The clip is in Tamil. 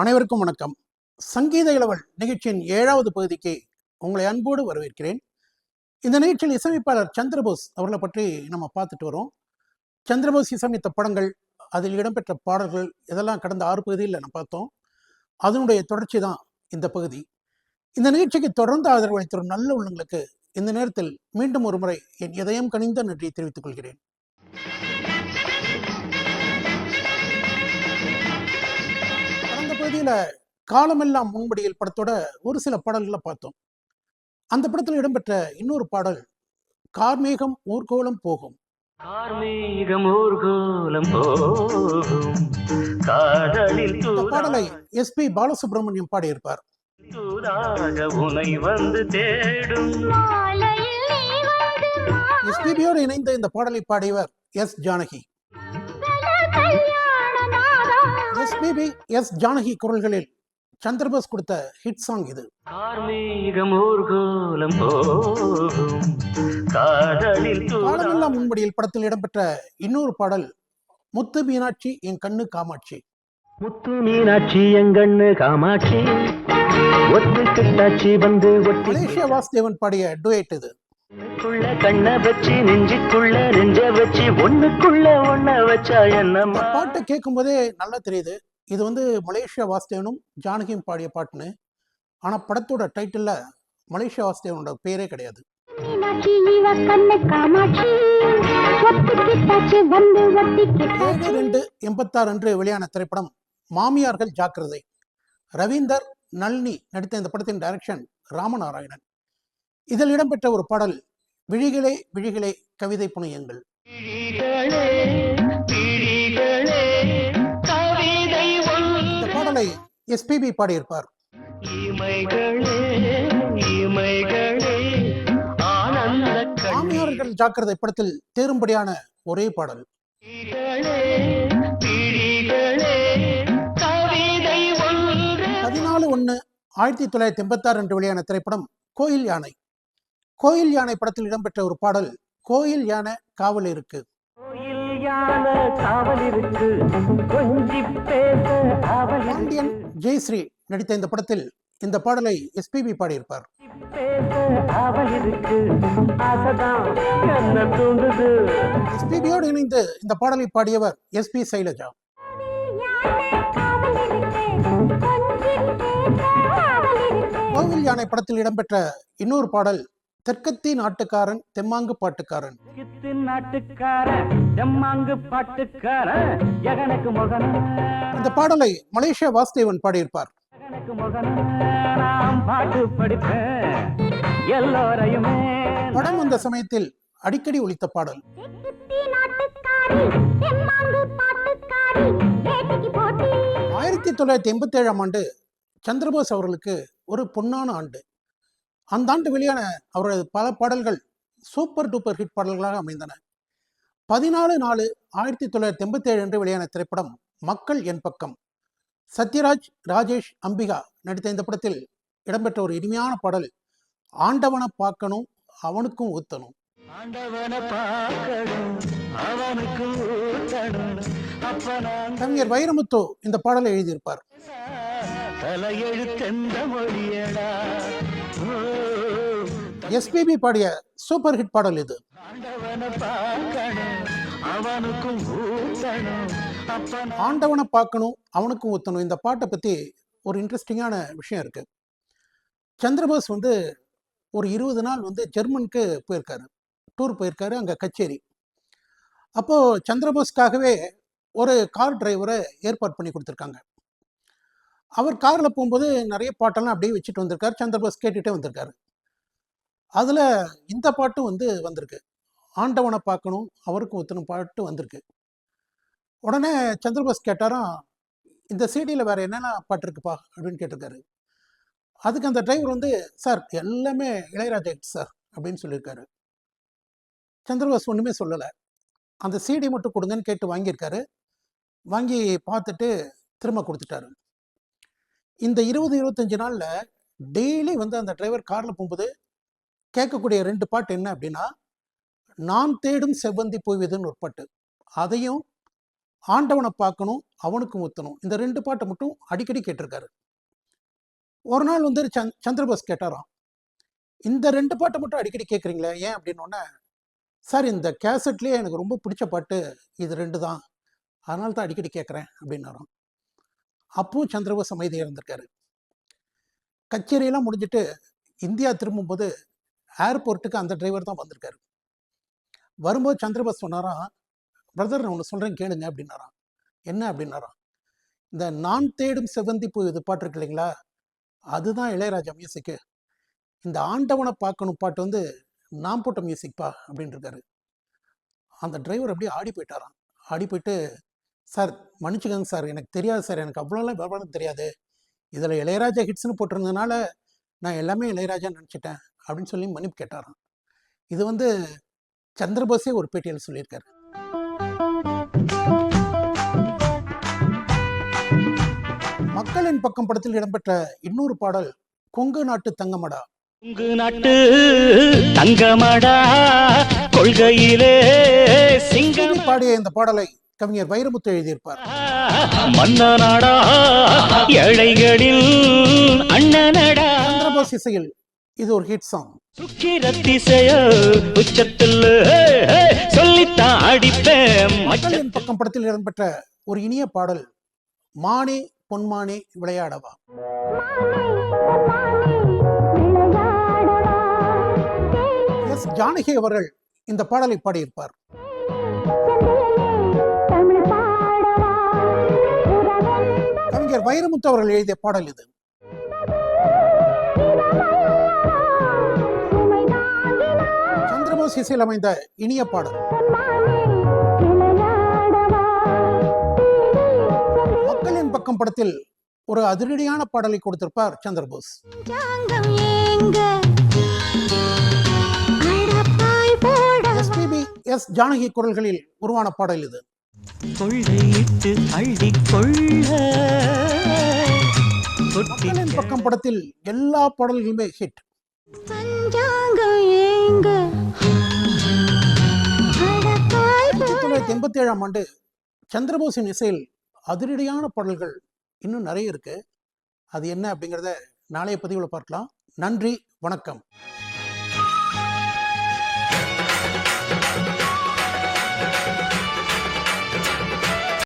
அனைவருக்கும் வணக்கம். சங்கீத இளவல் நிகழ்ச்சியின் ஏழாவது பகுதிக்கு உங்களை அன்போடு வரவேற்கிறேன். இந்த நிகழ்ச்சியில் இசையமைப்பாளர் சந்திரபோஸ் அவர்களை பற்றி நம்ம பார்த்துட்டு வரோம். சந்திரபோஸ் இசையமைத்த படங்கள் அதில் இடம்பெற்ற பாடல்கள் இதெல்லாம் கடந்த ஆறு பகுதியில் நம்ம பார்த்தோம். அதனுடைய தொடர்ச்சி தான் இந்த பகுதி. இந்த நிகழ்ச்சிக்கு தொடர்ந்து ஆதரவு அளித்த நல்ல உள்ளங்களுக்கு இந்த நேரத்தில் மீண்டும் ஒரு முறை என் இதயம் கனிந்த நன்றியை தெரிவித்துக் கொள்கிறேன். பகுதியில் காலமெல்லாம் முன்படியில் படத்தோட ஒரு சில பாடல்களை பார்த்தோம். அந்த படத்தில் இடம்பெற்ற இன்னொரு பாடல் கார்மேகம் ஊர்கோலம் போகும் கார்மேகம் ஊர்கோலம் போகும். இந்த பாடலை எஸ்பி பாலசுப்ரமணியம் பாடியிருப்பார். உனை வந்து தேடும். எஸ்பிபியோடு இணைந்த இந்த பாடலை பாடியவர் S Janaki. SPB S Janaki குரல்களில் சந்திரபோஸ் கொடுத்த ஹிட் சாங் இது காலமெல்லாம் முன்படியில் படத்தில் இடம்பெற்ற இன்னொரு பாடல் முத்து மீனாட்சி என் கண்ணு காமாட்சி. முத்து மீனாட்சி காமாட்சி. ஒத்து கிட்டாச்சி வந்து மலேசியா வாசுதேவன் பாடிய டுவேட் இது. ஒட்டுக்குள்ள கண்ண வச்சு நெஞ்சுக்குள்ள நெஞ்ச வச்சு ஒண்ணுக்குள்ள ஒண்ண வச்சா இந்த என்னம்மா பாட்டை கேட்கும்போதே நல்லா தெரியுது. இது வந்து மலேசியா வாசுதேவனும் ஜானகியும் பாடிய பாட்டுன்னு. ஆனால் படத்தோட டைட்டிலில் மலேசியா வாசுதேவனோட பேரே கிடையாது. ரெண்டு எண்பத்தாறு அன்று வெளியான திரைப்படம் மாமியார்கள் ஜாக்கிரதை. ரவீந்தர் நளினி நடித்த இந்த படத்தின் டைரக்ஷன் ராமநாராயணன். இதில் இடம்பெற்ற ஒரு பாடல் விழிகளே விழிகளே கவிதை புனையுங்கள். இந்த பாடலை எஸ்பிபி பாடியிருப்பார். மாமியார்கள் ஜாக்கிரதை படத்தில் தேரும்படியான ஒரே பாடல். பதினாலு ஒன்று ஆயிரத்தி தொள்ளாயிரத்தி எண்பத்தாறு அன்று வெளியான திரைப்படம் கோயில் யானை. கோயில் யானை படத்தில் இடம்பெற்ற ஒரு பாடல் கோயில் யானை காவல் இருக்கு. பாண்டியன் ஜெயஸ்ரீ நடித்த இந்த படத்தில் இந்த பாடலை எஸ்பிபி பாடியிருப்பார். பேச அவல் இருக்கு ஆசைதான் என்ன தூண்டுது. எஸ்பிபியோடு இணைந்து இந்த பாடலை பாடியவர் எஸ்பி சைலஜா. காவல் இருக்கு கொஞ்சம் பேச காவல் இருக்கு கோவில் யானை படத்தில் இடம்பெற்ற இன்னொரு பாடல் தெற்கத்தி நாட்டுக்காரன் தெம்மாங்கு பாட்டுக்காரன். நாட்டுக்காரன் எம்மாங்கு பாட்டுக்காரன் இந்த பாடலை மலேசியா வாசுதேவன் பாடியிருப்பார். படம் வந்த சமயத்தில் அடிக்கடி ஒலித்த பாடல். தெம்மாங்கு ஆயிரத்தி தொள்ளாயிரத்தி எண்பத்தி ஏழாம் ஆண்டு சந்திரபோஸ் அவர்களுக்கு ஒரு பொன்னான ஆண்டு. அந்த ஆண்டு வெளியான அவரது பல பாடல்கள் சூப்பர் டூப்பர் ஹிட் பாடல்களாக அமைந்தன. பதினாலு நாலு ஆயிரத்தி தொள்ளாயிரத்தி எண்பத்தி ஏழு அன்று வெளியான திரைப்படம் மக்கள் என் பக்கம். சத்யராஜ் ராஜேஷ் அம்பிகா நடித்த இந்த படத்தில் இடம்பெற்ற ஒரு இனிமையான பாடல் ஆண்டவனை பார்க்கணும் அவனுக்கும் ஊத்தணும். கவிஞர் வைரமுத்து இந்த பாடலை எழுதியிருப்பார். தலையெழுத்தெந்த மொழியடா. எஸ்பிபி பாடிய சூப்பர் ஹிட் பாடல் இது. ஆண்டவனை பார்க்கணும் அவனுக்கும் ஊத்தணும். இந்த பாட்டை பற்றி ஒரு இன்ட்ரெஸ்டிங்கான விஷயம் இருக்கு. சந்திரபோஸ் வந்து ஒரு இருபது நாள் வந்து ஜெர்மனுக்கு போயிருக்காரு. டூர் போயிருக்காரு அங்கே கச்சேரி. அப்போது சந்திரபோஸ்க்காகவே ஒரு கார் டிரைவரை ஏற்பாடு பண்ணி கொடுத்துருக்காங்க. அவர் காரில் போகும்போது நிறைய பாட்டெல்லாம் அப்படியே வச்சுட்டு வந்திருக்காரு. சந்திரபோஸ் கேட்டுகிட்டே வந்திருக்காரு. அதில் இந்த பாட்டும் வந்து வந்திருக்கு. ஆண்டவனை பார்க்கணும் அவருக்கும் ஊத்தணும் பாட்டு வந்திருக்கு. உடனே சந்திரபோஸ் கேட்டாராம் இந்த சிடியில் வேறு என்னென்ன பாட்டு இருக்குப்பா? அப்படின்னு கேட்டிருக்காரு. அதுக்கு அந்த டிரைவர் வந்து சார் எல்லாமே இளையராஜா சார் அப்படின்னு சொல்லியிருக்காரு. சந்திரபோஸ் ஒன்றுமே சொல்லலை. அந்த சிடி மட்டும் கொடுங்கன்னு கேட்டு வாங்கியிருக்காரு. வாங்கி பார்த்துட்டு திரும்ப கொடுத்துட்டாரு. இந்த இருபது இருபத்தஞ்சு நாளில் டெய்லி வந்து அந்த டிரைவர் காரில் போகும்போது கேட்கக்கூடிய ரெண்டு பாட்டு என்ன அப்படின்னா நான் தேடும் செவ்வந்தி போய்விதுன்னு ஒரு பாட்டு. அதையும் ஆண்டவனை பார்க்கணும் அவனுக்கு முத்தணும் இந்த ரெண்டு பாட்டை மட்டும் அடிக்கடி கேட்டிருக்காரு. ஒரு நாள் வந்து சந் சந்திரபோஸ் கேட்டாராம் இந்த ரெண்டு பாட்டை மட்டும் அடிக்கடி கேட்குறீங்களே ஏன்? அப்படின்னோடனே சார் இந்த கேசட்லேயே எனக்கு ரொம்ப பிடிச்ச பாட்டு இது ரெண்டு தான். அதனால தான் அடிக்கடி கேட்குறேன் அப்படின்னாராம். அப்பவும் சந்திரபோஸ் அமைதியாக இருந்திருக்காரு. கச்சேரியெல்லாம் முடிஞ்சிட்டு இந்தியா திரும்பும்போது ஏர்போர்ட்டுக்கு அந்த டிரைவர் தான் வந்திருக்காரு. வரும்போது சந்திரபோஸ் சொன்னாராம் பிரதர் நான் ஒன்று சொல்கிறேன் கேளுங்க அப்படின்னாராம். என்ன? அப்படின்னாராம். இந்த நான் தேடும் செவந்தி பூ இது பாட்டு இருக்கு இல்லைங்களா அதுதான் இளையராஜா மியூசிக்கு இந்த ஆண்டவனை பார்க்கணும் பாட்டு வந்து நான் போட்ட மியூசிக்ப்பா அப்படின்ட்டுருக்காரு அந்த டிரைவர் அப்படியே ஆடி போயிட்டாராம். ஆடி போயிட்டு சார் மன்னிச்சுக்கோங்க சார் எனக்கு தெரியாது சார் எனக்கு அவ்வளோலாம் விவரம் தெரியாது. இதில் இளையராஜா ஹிட்ஸ்னு போட்டிருந்ததுனால நான் எல்லாமே இளையராஜா நினச்சிட்டேன். அப்படின்னு சொல்லி மன்னிப்பு கேட்டாராம். இது வந்து சந்திரபோஸே ஒரு பேட்டியில் சொல்லியிருக்காரு. மக்களின் பக்கம் படத்தில் இடம்பெற்ற இன்னொரு பாடல் கொங்கு நாட்டு தங்கமடா உங்கு நாட்டு தங்கமடா கொள்கையிலே சிங்கம் பாடிய இந்த பாடலை கவிஞர் வைரமுத்து எழுதியிருப்பார். மன்னனாடா ஏழைகளின் அண்ணனடா. சந்திரபோஸ் இசையில் இது ஒரு ஹிட் சாங் பக்கம் படத்தில் இடம்பெற்ற ஒரு இனிய பாடல் மானே பொன்மானே விளையாடவா? எஸ் ஜானகி அவர்கள் இந்த பாடலை பாடியிருப்பார். கவிஞர் வைரமுத்து அவர்கள் எழுதிய பாடல் இது. இசையில் அமைந்த இனிய பாடல். மக்களின் பக்கம் படத்தில் ஒரு அதிரடியான பாடலை கொடுத்திருப்பார் சந்திரபோஸ். எஸ்பிபி எஸ் ஜானகி குரல்களில் உருவான பாடல் இது. மக்களின் பக்கம் படத்தில் எல்லா பாடல்களுமே ஹிட் தொள்ளாயிரத்தி எண்பத்தி ஏழாம் ஆண்டு சந்திரபோஸின் இசையில் அதிரடியான பாடல்கள் இன்னும் நிறைய இருக்கு. அது என்ன அப்படிங்கிறத நாளைய பதிவில் பார்க்கலாம். நன்றி வணக்கம்.